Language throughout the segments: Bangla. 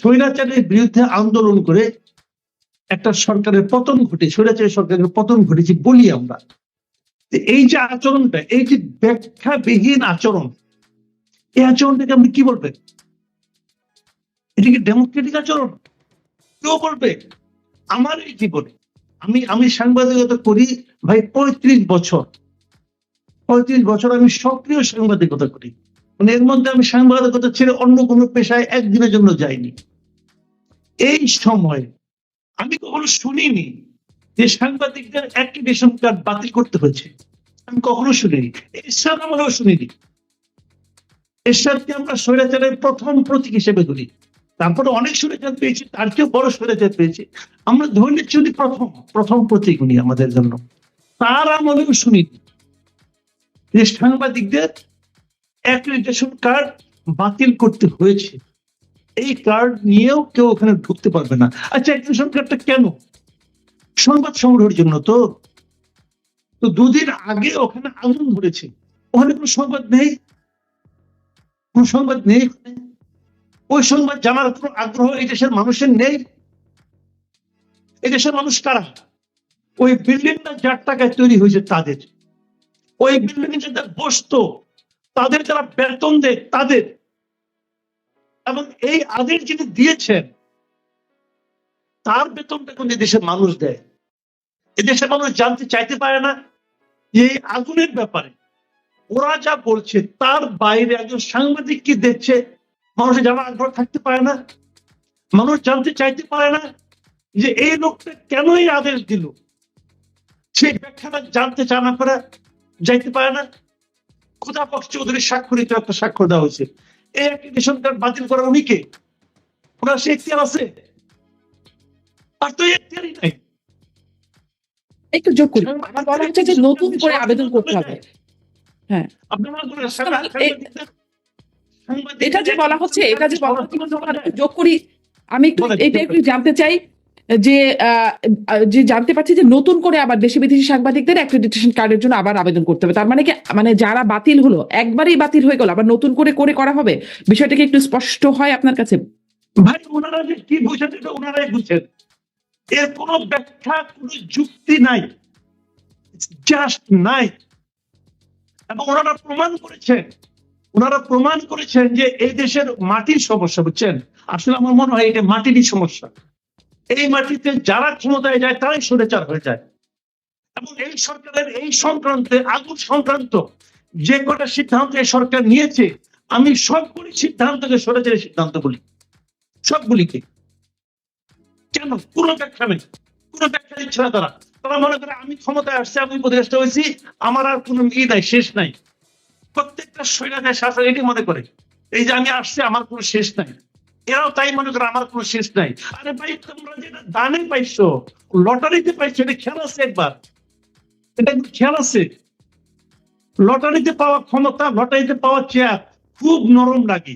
স্বৈরাচারের বিরুদ্ধে আন্দোলন করে একটা সরকারের পতন ঘটে স্বৈরাচারী সরকারের পতন ঘটেছে বলি আমরা। এই যে আচরণটা, এই যে ব্যাখ্যাবিহীন আচরণ, এই আচরণটাকে আপনি কি বলবেন? এটা কি ডেমোক্রেটিক আচরণ? কেউ বলবে, আমার এই জীবনে, আমি আমি সাংবাদিকতা করি ভাই পঁয়ত্রিশ বছর। পঁয়ত্রিশ বছর আমি সক্রিয় সাংবাদিকতা করি। মানে এর মধ্যে আমি সাংবাদিকতা ছেড়ে অন্য কোনো পেশায় একদিনের জন্য যাইনি। এই সময় আমি কখনো শুনিনি যে সাংবাদিকদের অ্যাক্রিডেশন কার্ড বাতিল করতে হয়েছে। আমি কখনো শুনিনি। এরশাদ আমলেও শুনিনি। এরশাদকে আমরা স্বৈরাচারের প্রথম প্রতীক হিসেবে ধরি। তারপরে অনেক স্বৈরাচার পেয়েছি, তার চেয়েও বড় স্বৈরাচার পেয়েছি। আমরা ধরে নিচ্ছি উনি প্রথম প্রথম প্রতীক উনি আমাদের জন্য। তার আমলেও শুনিনি যে সাংবাদিকদের অ্যাক্রিডিটেশন কার্ড বাতিল করতে হয়েছে। এই কার্ড নিয়েও কেউ ওখানে ঢুকতে পারবে না। আচ্ছা অ্যাক্রিডিটেশন কার্ডটা কেন? সংবাদ সংগ্রহের জন্য তো। তো দুদিন আগে ওখানে আগুন ধরেছে। ওখানে কোনো সংবাদ নেই? কোন সংবাদ নেই ওই সংবাদ জানার কোনো আগ্রহ এই দেশের মানুষের নেই? এই দেশের মানুষ কারা? ওই বিল্ডিংটা যার টাকায় তৈরি হয়েছে তাদের। ওই বিল্ডিং যাদের বসতো, তাদের যারা বেতন দেয়, তাদের এবং এই আদেশ যিনি দিয়েছেন, তার বেতনটা কোন দেশের মানুষ দেয়। এদেশের মানুষ জানতে চাইতে পারে না এই আগুনের ব্যাপারে। ওরা যা বলছে, তার বাইরে একজন সাংবাদিক কি দেখছে? মানুষের জানা আগ্রহ থাকতে পারে না। মানুষ জানতে চাইতে পারে না যে এই লোকটা কেন এই আদেশ দিল? সেই ব্যাখ্যাটা জানতে চায় না পারে যাইতে পারে না। খোদা পক্ষ চৌধুরীর স্বাক্ষরিত একটা স্বাক্ষর দেওয়া হয়েছে। এই অ্যাপ্লিকেশন কার্ড বাতিল করার উনি কে? ওনার সে এখতিয়ার আছে? আর তো এখতিয়ারই নাই। একটু যোগ করি। আমার বলা হচ্ছে যে নতুন করে আবেদন করতে হবে। হ্যাঁ। এটা যে বলা হচ্ছে এটা যে বলা হচ্ছে যোগ করি। আমি একটু এটা একটু জানতে চাই যে যে জানতে পারছি যে নতুন করে আবার দেশি বিদেশি সাংবাদিকদের অ্যাক্রেডিটেশন কার্ডের জন্য আবার আবেদন করতে হবে। তার মানে কি মানে যারা বাতিল হলো, একবারেই বাতিল হয়ে গেল, আবার নতুন করে করে করা হবে? বিষয়টাকে একটু স্পষ্ট হয় আপনার কাছে? ভাই, ওনারা যে কি বুঝেন এটা ওনারাই বুঝেন এর কোনো ব্যাখ্যা, কোনো যুক্তি নাই। জাস্ট নাই। এবং ওনারা প্রমাণ করেছেন। ওনারা প্রমাণ করেছেন যে এই দেশের মাটির সমস্যা, বুঝছেন? আসলে আমার মনে হয় এটা মাটিরই সমস্যা। এই মাটিতে যারা ক্ষমতায় যায়, তারাই সরেচার হয়ে যায়। এবং এই সরকারের এই সংক্রান্তে আগুন সংক্রান্ত যে কটা সিদ্ধান্ত এই সরকার নিয়েছে, আমি সবগুলি সিদ্ধান্তকে সরেচারের সিদ্ধান্ত বলি। সবগুলিকে। কেন? কোনো ব্যাখ্যা নেই। কোনো ব্যাখ্যা দিচ্ছে না তারা। তারা মনে করে, আমি ক্ষমতায় আসছি, আমি উপদেষ্টা হয়েছি, আমার আর কোনো ই নাই, শেষ নাই। প্রত্যেকটা স্বৈরাচার শাসক এটি মনে করে। এই যে আমি আসছি, আমার কোনো শেষ নাই। এরাও তাই মনে করে আমার কোনো শেষ নাই। আরে ভাই, তোমরা যেটা দানে পাইছো, লটারিতে পাইছো, এটা খেয়াল আছে একবার? এটা কিন্তু খেয়াল আছে। লটারিতে পাওয়া ক্ষমতা, লটারিতে পাওয়া চেয়ার খুব নরম লাগে।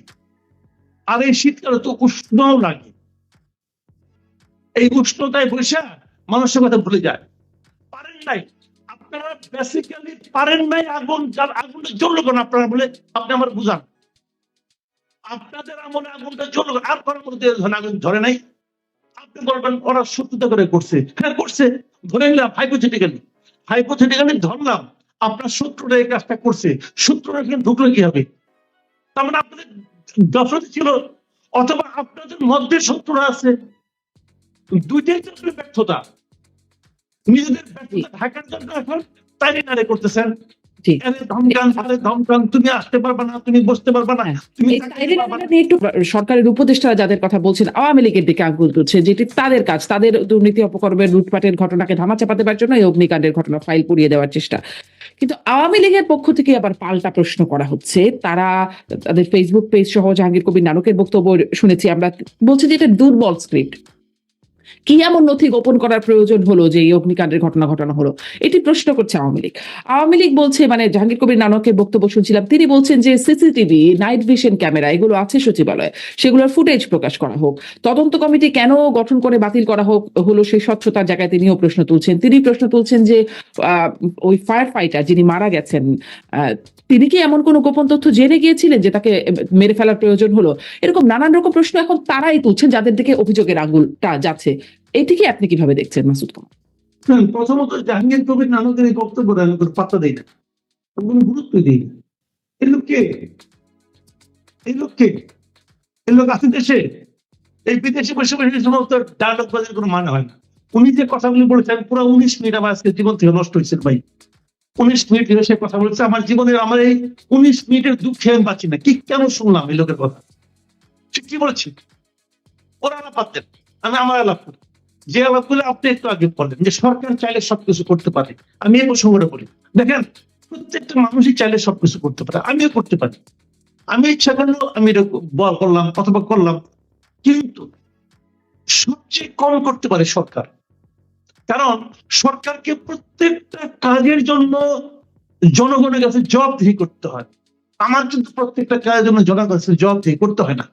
আর এই শীতকালে তো উষ্ণও লাগে। এই উষ্ণতায় বসে মানুষের কথা ভুলে যায়। পারেন নাই। আপনারা বেসিক্যালি পারেন নাই আগুন, যার আগুনটা জ্বললো কেন আপনারা বলে, আপনি আমার বুঝান। আপনাদের আমলে আগুনটা জ্বললো আর করার মধ্যে আগুন ধরে নাই। আপনি বলবেন ওরা সত্যতা করে করছে। হ্যাঁ করছে। ধরে নিলাম হাইপোথেটিক্যালি হাইপোথেটিক্যালি ধরলাম আপনার শত্রুরা এই কাজটা করছে। শত্রুরা এখানে ঢুকলো কি হবে তার মানে আপনাদের গাফলতি ছিল অথবা আপনাদের মধ্যে শত্রুরা আছে। দুইটাই তো ব্যর্থতা। নিজেদের ব্যর্থতা ঢাকার জন্য এখন তাই নারে করতেছেন। জি। আরে ধমকান আরে ধমকান তুমি আসতে পারবে না তুমি বসতে পারবে না হ্যাঁ। তুমি একটু সরকারের উপদেষ্টারা যাদের কথা বলছেন আওয়ামী লীগের দিকে আঙ্গুল তুলছে যেটি তাদের কাজ তাদের দুর্নীতি অপকর্মের লুটপাটের ঘটনাকে ধামাচাপা দেওয়ার জন্য এই অগ্নিকাণ্ডের ঘটনা ফাইল পুড়িয়ে দেওয়ার চেষ্টা কিন্তু আওয়ামী লীগের পক্ষ থেকে আবার পাল্টা প্রশ্ন করা হচ্ছে তারা তাদের ফেসবুক পেজ সহ জাহাঙ্গীর কবির নানকের বক্তব্য শুনেছি আমরা বলছে যে এটা দুর্বল স্ক্রিপ্ট কি এমন নথি গোপন করার প্রয়োজন হলো যে এই অগ্নিকাণ্ডের ঘটনা ঘটানো হলো? এটি প্রশ্ন করছে আওয়ামী লীগ। আওয়ামী লীগ বলছে মানে জাহাঙ্গীর কবির নানকের বক্তব্য শুনছিলাম, তিনি বলছেন যে সিসিটিভি, নাইট ভিশন ক্যামেরা, এগুলো আছে সচিবালয়ে। সেগুলোর ফুটেজ প্রকাশ করা হোক। তদন্ত কমিটি কেন গঠন করে বাতিল করা হোক, হলো সেই স্বচ্ছতার জায়গায় তিনিও প্রশ্ন তুলছেন। তিনি প্রশ্ন তুলছেন যে ওই ফায়ার ফাইটার যিনি মারা গেছেন তিনি কি এমন কোনো গোপন তথ্য জেনে গিয়েছিলেন যে তাকে মেরে ফেলার প্রয়োজন হলো? এরকম নানান রকম প্রশ্ন এখন তারাই তুলছেন, যাদের দিকে অভিযোগের আঙুলটা যাচ্ছে। এটিকে আপনি কীভাবে দেখছেন, মাসুদ প্রথমত জাহাঙ্গীর কবির নানকের এই বক্তব্য কোনো পাত্তা দিই না। কোনো গুরুত্ব দিই না। এই লোক কে? এই লোক কে? এই লোক আছে দেশে? এই বিদেশে বসে বসে সমস্ত ডায়লগ বাজের কোনো মানে হয় না। উনি যে কথাগুলি বলেছেন, পুরো উনিশ মিনিট আমার আজকে জীবন থেকে নষ্ট হয়েছে ভাই। উনিশ মিনিট সে কথা বলেছে, আমার জীবনের আমার এই উনিশ মিনিটের দুঃখে আমি বাঁচি না। কি কেন শুনলাম এই লোকের কথা? সে কি বলেছে? ওরা আলাপ পাতেন আমি আমার আলাপ করি যে আলাপগুলো আপনি একটু আগে বললেন যে সরকার চাইলে সবকিছু করতে পারে, আমি এই প্রসঙ্গটা বলি। দেখেন, প্রত্যেকটা মানুষই চাইলে সবকিছু করতে পারে, আমিও করতে পারি। আমি ইচ্ছা করলেও আমি এটা করলাম, অথবা করলাম, কিন্তু সবচেয়ে কম করতে পারে সরকার। কারণ সরকারকে প্রত্যেকটা কাজের জন্য জনগণের কাছে জবাবদিহি করতে হয়। আমার কিন্তু প্রত্যেকটা কাজের জন্য জনগণের কাছে জবাবদিহি করতে হয় না।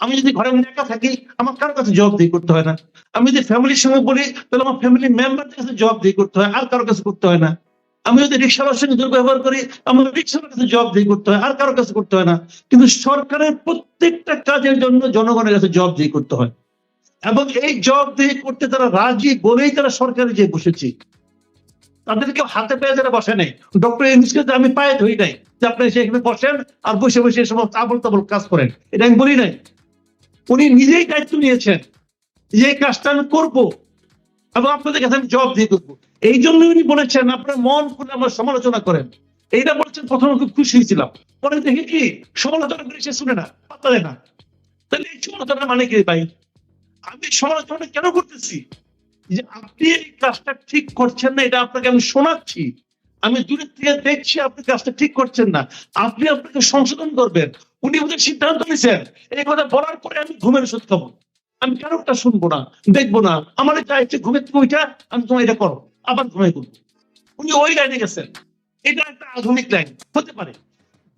আমি যদি ঘরে একা থাকি, আমার কারোর কাছে জবাবদিহি করতে হয় না। আমি যদি ফ্যামিলির সঙ্গে বলি তাহলে আমার ফ্যামিলি মেম্বারদের কাছে জবাবদিহি করতে হয়, আর কারোর কাছে করতে হয় না। আমি যদি রিক্সাওয়ালার সঙ্গে দুর্ব্যবহার করি, আমার রিক্সাওয়ালার কাছে জবাবদিহি করতে হয়, আর কারোর কাছে করতে হয় না। কিন্তু সরকারের প্রত্যেকটা কাজের জন্য জনগণের কাছে জবাবদিহি করতে হয়। এবং এই জবাবদিহি করতে তারা রাজি বলেই তারা সরকারে যে বসেছে। তাদেরকে হাতে পায়ে যারা বসে নেই। ডক্টর ইউনুসকে আমি পায়ে ধরি নাই যে আপনি সেখানে বসেন আর বসে বসে সমস্ত আবল তাবল কাজ করেন। এটা আমি বলি নাই। উনি নিজেই দায়িত্ব নিয়েছেন যে এই কাজটা আমি করব এবং আপনাদের কাছে আমি জবাব দিয়ে করব এই জন্য উনি বলেছেন, আপনার মন খুলে আমার সমালোচনা করেন। এইটা বলছেন, প্রথমে খুব খুশি হয়েছিলাম। পরে দেখি কি, সমালোচনা করে সে শুনে না দেয় না। তাহলে এই সমালোচনা মানে কি ভাই? আমি সমালোচনা কেন করতেছি? যে আপনি এই কাজটা ঠিক করছেন না, এটা আপনাকে আমি শোনাচ্ছি। আমি দূরের থেকে দেখছি আপনি কাজটা ঠিক করছেন না। আপনি আপনাকে সংশোধন করবেন। উনি ওদের সিদ্ধান্ত নিয়েছেন, এই কথা বলার পরে আমি ঘুমের ওষুধ খাব। আমি কেন ওটা শুনব না, দেখব না? আমার যা ইচ্ছে ঘুমের থেকে ওইটা আমি তোমার এটা করো আবার ঘুমাই করব উনি ওই লাইনে গেছেন। এটা একটা আধুনিক লাইন হতে পারে।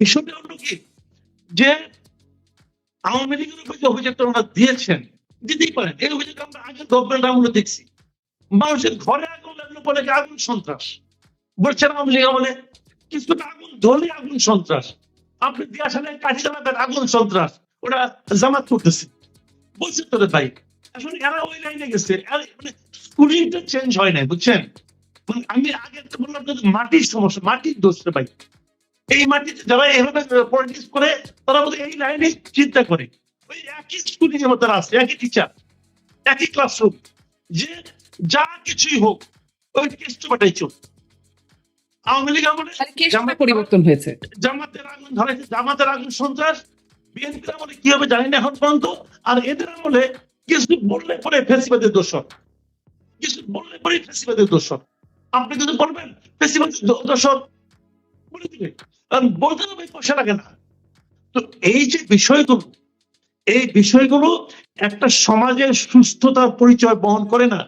বিষয়টা হলো কি? যে আওয়ামী লীগের উপর যে অভিযোগটা ওনারা দিয়েছেন, দিতেই পারেন এই অভিযোগ আমরা আগে গভর্নমেন্ট আমলে দেখছি। মানুষের ঘরে আগুন লাগল বলে আগুন সন্ত্রাস? বলছেন আওয়ামী লীগ আমলে, কিছুটা আগুন ধরলে আগুন সন্ত্রাস। আপনি দিয়া আগুন সন্ত্রাস জামাত করতেছে। বলছেন তো রে ভাই আসলে এরা ওই লাইনে গেছে মানে স্কুলিংটা চেঞ্জ হয় নাই, বুঝছেন? মানে আমি আগে তো বললাম মাটির সমস্যা, মাটির দোষ রে ভাই। এই মাটিতে যারা এভাবে পলিটিক্স করে, তারা বোধহয় এই লাইনে চিন্তা করে। ওই একই স্কুলিং এর মধ্যে আছে, একই টিচার একই ক্লাসরুম যে যা কিছুই হোক, ওই কেষ্টপাটাই চল আওয়ামী লীগ আমলে জামাত- পরিবর্তন হয়েছে? জামাতের আগুন ধরেছে জামাতের আগুন সন্ত্রাস বিএনপির আমলে কি হবে জানি না এখন পর্যন্ত। আর এদের আমলে কিছু বললে পরে ফেসিবাদের দোষর কিছু বললে পরে ফেসিবাদের দোষর আপনি যদি বলবেন ফেসিবাদের দোষর বলে দিবে কারণ বলতে হবে পয়সা লাগে না। তো এই যে বিষয়গুলো এই বিষয়গুলো একটা সমাজের সুস্থতার পরিচয় বহন করে না।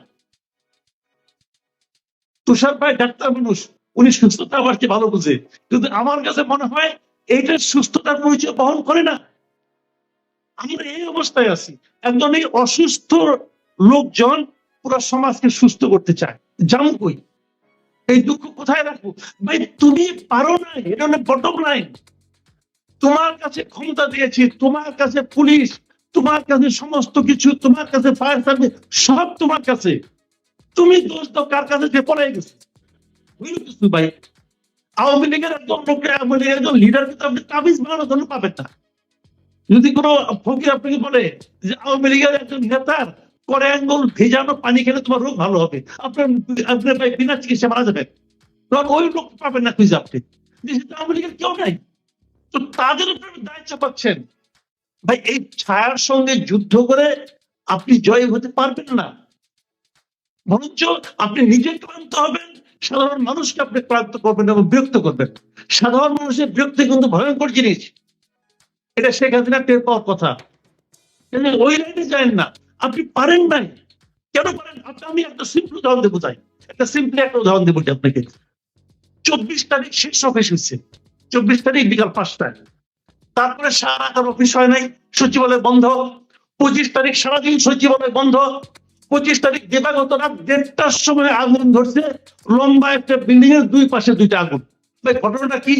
তুষার ভাই ডাক্তার মানুষ উনি সুস্থতা আমার চেয়ে ভালো বুঝে। কিন্তু আমার কাছে মনে হয় এইটা সুস্থতার পরিচয় বহন করে না। আমরা এই অবস্থায় আছি। একজন এই অসুস্থ লোকজন পুরো সমাজকে সুস্থ করতে চায়। জানো কই? এই দুঃখ কোথায় রাখব? ভাই, তুমি পারো না এটা হলো বটম লাইন তোমার কাছে ক্ষমতা দিয়েছি, তোমার কাছে পুলিশ, তোমার কাছে সমস্ত কিছু, তোমার কাছে ফায়ার সার্ভিস সব তোমার কাছে। তুমি দোষ দাও, কার কাছে যে পড়ে গেছে? আওয়ামী লীগের লোককে, আওয়ামী লীগের একজন লিডার কিন্তু আপনি তাবিজ বানানোর জন্য পাবেন না। যদি ফকির আপনাকে বলে যে আওয়ামী লীগের একজন নেতার করে আঙ্গুল ভেজানো পানি খেলে তোমার রোগ ভালো হবে, আপনার আপনার ভাই বিনা চিকিৎসা মারা কারণ ওই লোক পাবেন না খুঁজে আপনি। আওয়ামী লীগের কেউ নাই। তো তাদের উপরে দায় চাপাচ্ছেন। ভাই, এই ছায়ার সঙ্গে যুদ্ধ করে আপনি জয় হতে পারবেন না। বরঞ্চ আপনি নিজে ক্লান্ত হবেন সাধারণ মানুষকে আপনি ক্লান্ত করবেন এবং বিরক্ত করবেন। সাধারণ মানুষের বিরক্তি কিন্তু ভয়ঙ্কর জিনিস। এটা শেখ হাসিনা টের পাওয়ার কথা। ওই লাইনে যায় না। আপনি পারেন নাই। কেন পারেন? আপনি আমি একটা সিম্পল উদাহরণ দেবো তাই। একটা সিম্পল একটা উদাহরণ দেবো আপনাকে। চব্বিশ তারিখ শেষ অফিস হচ্ছে চব্বিশ তারিখ বিকাল পাঁচটায়। তারপরে সারা অফিস হয় নাই, সচিবালয় বন্ধ। পঁচিশ তারিখ সারাদিন সচিবালয় বন্ধ। পঁচিশ তারিখ দিবাগত রাত দেড়টার সময় আগুন ধরছে। লম্বা একটা বিল্ডিং এর দুই পাশে দুইটা আগুন। ভাই, ঘটনাটা কি?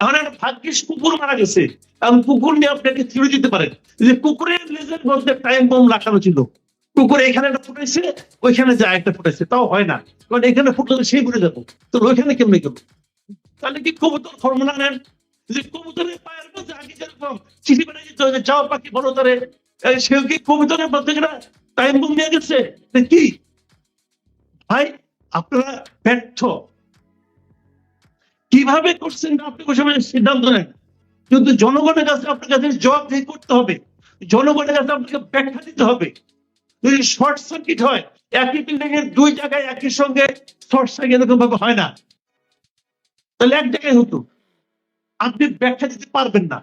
এখন একটা ভাগ্যিস কুকুর মারা গেছে। এবং কুকুর নিয়ে আপনাকে ছিঁড়ে দিতে পারেন যে কুকুরের লেজের মধ্যে টাইম বোম লাগানো ছিল। কুকুর এখানে একটা ফুটেছে, ওইখানে যা একটা ফুটেছে। তাও হয় না। কারণ এখানে ফুটলে সেই ঘুরে যাব। তো ওইখানে কেমনে গেল? তাহলে কি কবুতর ফর্মুলা নেন? যে কবুতরের পায়ের মধ্যে আগে যেরকম চিঠি বেড়ে যেত যাও পাখি বলো তারে। সেও কি কবুতরের মধ্যে টাইম বোম নিয়ে গেছে কি? ভাই, আপনারা ব্যর্থ। কীভাবে করছেন আপনি কোথাও সিদ্ধান্ত নেন। কিন্তু জনগণের কাছে আপনার কাছে জবাবদিহি করতে হবে, জনগণের কাছে আপনাকে ব্যাখ্যা দিতে হবে। যদি শর্ট সার্কিট হয়, একই বিল্ডিং এর দুই জায়গায় একই সঙ্গে শর্ট সার্কিট এরকম ভাবে হয় না। তাহলে এক জায়গায় হতো। আপনি ব্যাখ্যা দিতে পারবেন না।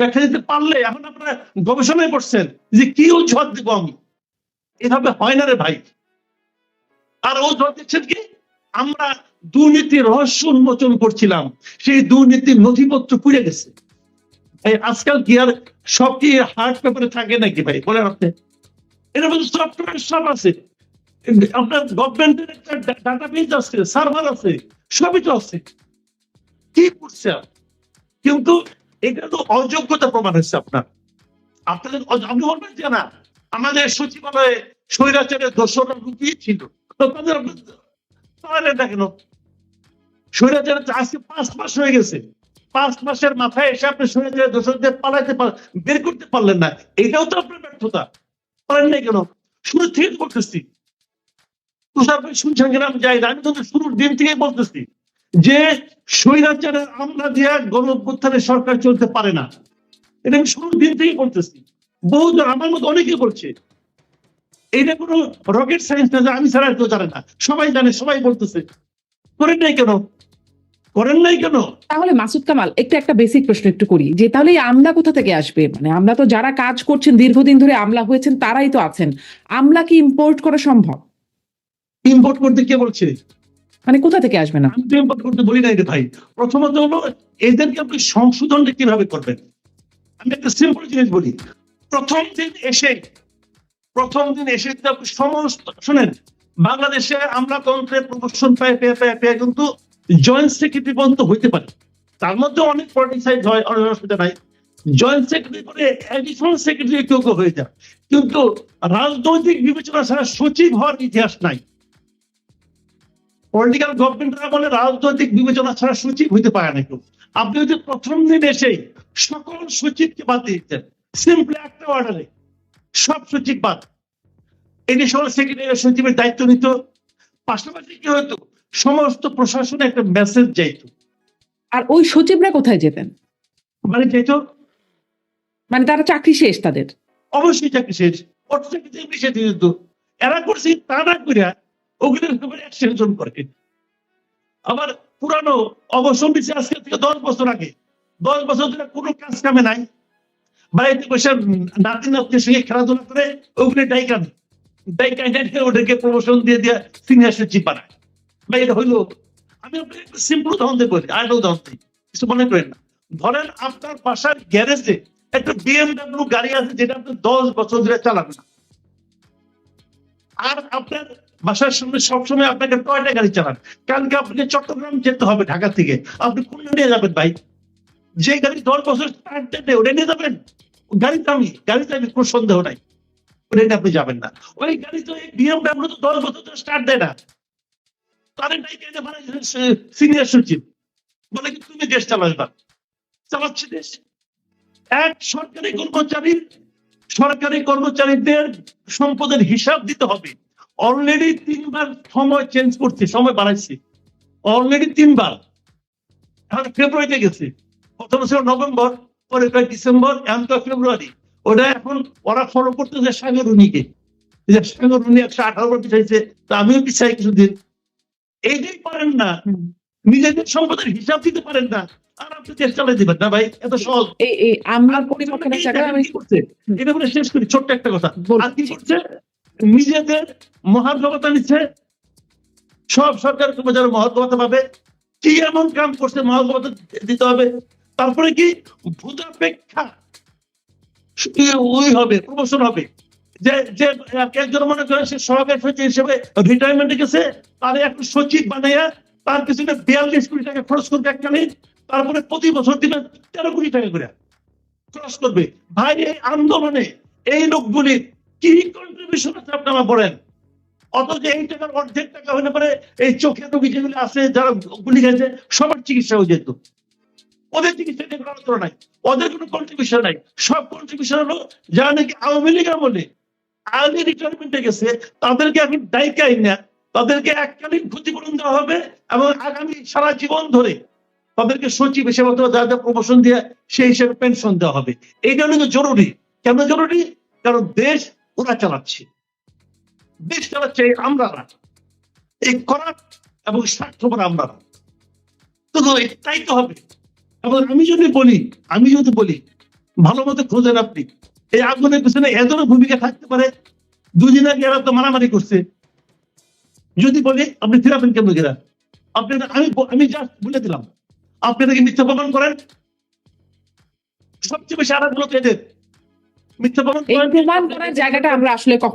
ব্যাখ্যা দিতে পারলে এখন আপনারা গবেষণায় করছেন যে কি অজুহাত দেবো আমি? এভাবে হয় না রে ভাই। আর অজুহাত দিচ্ছেন কি? আমরা দুর্নীতি রহস্য উন্মোচন করছিলাম, সেই দুর্নীতির নথিপত্র পুড়ে গেছে। আজকাল কি আর সব কি হার্ড পেপারে থাকে নাকি ভাই? বলেন আপনি। সফটওয়্যার সব আছে। আপনার গভর্নমেন্টের একটা ডাটাবেজ আছে সার্ভার আছে, সবই তো আছে। কি করছে কিন্তু এটা তো অযোগ্যতা প্রমাণ হচ্ছে আপনার। আপনাদের আপনি বলবেন যে না আমাদের সচিবালয়ে স্বৈরাচারের দোষরা লুকিয়ে ছিল। স্বৈরাচারের আজকে পাঁচ মাস হয়ে গেছে। পাঁচ মাসের মাথায় এসে আপনি স্বৈরাচারের পালাইতে বের করতে পারলেন না। এটাও তো আপনার ব্যর্থতা। পারেন কেন? শুরু থেকে বলতেছি। তুষার শুনছেন কিনা আমি যাই না। আমি তো শুরুর দিন থেকে বলতেছি যে স্বৈরাচারের আমলা দিয়ে গণ সরকার চলতে পারে না। এটা আমি শুরুর দিন থেকেই বলতেছি। বহুজন আমার মতো অনেকে বলছে এটা কোনো রকেট সায়েন্স না যে আমি ছাড়া কেউ জানে না। সবাই জানে সবাই বলতেছে। করেন নাই কেন? করেন নাই কেন? তাহলে মাসুদ কামাল একটু একটা বেসিক প্রশ্ন একটু করি যে তাহলে এই আমলা কোথা থেকে আসবে? মানে আমরা তো যারা কাজ করছেন দীর্ঘদিন ধরে আমলা হয়েছেন তারাই তো আছেন। আমলা কি ইম্পোর্ট করা সম্ভব? ইম্পোর্ট করতে কে বলছে? মানে কোথা থেকে আসবে না? আমি তো ইম্পোর্ট করতে বলি নাই রে ভাই। প্রথমত হলো এদেরকে আপনি সংশোধনটা কীভাবে করবেন? আমি একটা সিম্পল জিনিস বলি। প্রথম দিন এসে, প্রথম দিন এসে সমস্ত শোনেন, বাংলাদেশে আমরা তন্ত্রে প্রমোশন পায়, পেয়ে পেয়ে পেয়ে কিন্তু জয়েন্ট সেক্রেটারি পর্যন্ত হইতে পারে। তার মধ্যে অনেক পলিটিসাইজ হয়, অনেক নাই জয়েন্ট সেক্রেটারি করে অ্যাডিশনাল সেক্রেটারি কেউ কেউ হয়ে যায়। কিন্তু রাজনৈতিক বিবেচনা ছাড়া সচিব হওয়ার ইতিহাস নাই। পলিটিক্যাল গভর্নমেন্টরা বলে রাজনৈতিক বিবেচনা ছাড়া সচিব হইতে পারে না কেউ। আপনি যদি প্রথম দিন এসেই সকল সচিবকে বাদ দিয়ে দিতেন সিম্পলি একটা অর্ডারে সব সচিব বাদ। এডিশনাল সেক্রেটারি সচিবের দায়িত্ব নিত। পাশাপাশি কি হতো? সমস্ত প্রশাসনে একটা মেসেজ যাইত। আর ওই সচিবরা কোথায় যেতেন? মানে যাইতো মানে তারা চাকরি শেষ তাদের? অবশ্যই চাকরি শেষ। অর্থ চাকরি বেশি দিয়ে দিত এরা করছে তা না করিয়া ওগুলো অ্যাকশন করে আবার পুরানো অবসর আজকে থেকে দশ বছর আগে। দশ বছর ধরে কোনো কাজ কামে নাই। বাড়িতে বসে নাতি নাতির সঙ্গে খেলাধুলা করে ওগুলো ডাইকান ডাইকান ওদেরকে প্রমোশন দিয়ে দিয়ে সিনিয়র সচিব বানায়। ভাই, এটা হইল, আমি আপনাকে সিম্পল উদাহরণ উদাহরণ দিই, কিছু মনে করেন না। ধরেন আপনার বাসার গ্যারেজে একটা বিএমডব্লিউ গাড়ি আছে যেটা আপনি দশ বছর ধরে চালান না। আর আপনার বাসার সামনে সবসময় আপনাকে টয়টা গাড়ি চালান? কালকে আপনাকে চট্টগ্রাম যেতে হবে ঢাকা থেকে। আপনি কোন নিয়ে যাবেন ভাই? যে গাড়ি দশ বছর ওটা নিয়ে যাবেন? গাড়ি দামি গাড়ি দামি কোনো সন্দেহ নাই। ওটা আপনি যাবেন না। ওই গাড়ি তো বিএমডব্লিউ তো দশ বছর ধরে স্টার্ট দেয় না। তাদের নাই কেটে বানাইছেন সিনিয়র সচিব। বলে কি, তুমি দেশ চালাবে চালাচ্ছে দেশ। এক সরকারি কর্মচারীর, সরকারি কর্মচারীদের সম্পদের হিসাব দিতে হবে। অলরেডি তিনবার সময় চেঞ্জ করছে, সময় বাড়াইছে। অলরেডি তিনবার। এখন ফেব্রুয়ারিতে গেছে। প্রথম ছিল নভেম্বর পরে কয় ডিসেম্বর এখন তো ফেব্রুয়ারি। ওটা এখন ওরা ফলো করতেছে সাগরুনিকে। যে সাগরুনি একশো আঠারো বার পিছাইছে তা আমিও পিছাই কিছুদিন। এইটাই পারেন না নিজেদের সম্পদের হিসাব দিতে পারেন না আর আপনি দিবেন না ভাই এত সহজ। করছে? এটা বলে শেষ করি ছোট্ট একটা কথা। আর কি করছে? নিজেদের নিচ্ছে সব সরকার কর্মচারী মহার্ঘবতা পাবে। কি এমন কাম করছে মহার্ঘবতা দিতে হবে? তারপরে কি? ভূতাপেক্ষা। ওই হবে, প্রমোশন হবে। যে যে একজন মনে সে সচিব হিসেবে গেছে তার সচিব বানাইয়া তার পিছনে বিয়াল্লিশ কোটি টাকা খরচ করবে তারপরে প্রতি বছর দিবে তেরো কোটি টাকা করে। খরচ করবে। ভাই, এই আন্দোলনে এই লোকগুলির কি কন্ট্রিবিউশন আছে আপনি আমার বলেন? অথচ এই টাকার অর্ধেক টাকা হলে পরে এই চোখের রোগী যেগুলো আছে, যারা গুলি গেছে সবার চিকিৎসা হয়ে যেত। ওদের চিকিৎসা নিয়ে কোনো আলোচনা নাই। ওদের কোনো কন্ট্রিবিউশন নাই। সব কন্ট্রিবিউশন হলো যারা নাকি আওয়ামী লীগ আমলে আর্লি রিটায়ারমেন্টে গেছে, তাদেরকে এখন দায়িকাই না। তাদেরকে এককালীন ক্ষতিপূরণ দেওয়া হবে এবং আগামী সারা জীবন ধরে তাদেরকে সচিব হিসেবে অথবা যা যা প্রমোশন দিয়ে সেই হিসেবে পেনশন দেওয়া হবে। এইটা কিন্তু জরুরি। কেন জরুরি? কারণ দেশ ওরা চালাচ্ছে। দেশ চালাচ্ছে আমরা এই করার এবং স্বার্থপর আমরা তো তাই তো হবে। এবং আমি যদি বলি আমি যদি বলি ভালো মতো খোঁজেন আপনি। এই আগুনের পিছনে এদেরও ভূমিকা থাকতে পারে দুদিন আগে এরা তো মারামারি করছে। যদি বলি আপনি ফিরাবেন কেন গেরা আপনি আমি আমি জাস্ট বলে দিলাম। আপনি নাকি মিথ্যা প্রমাণ করেন? সবচেয়ে বেশি আরাধনা এদের। মিথ্যা প্রমাণ করার জায়গাটা আমরা আসলে কখন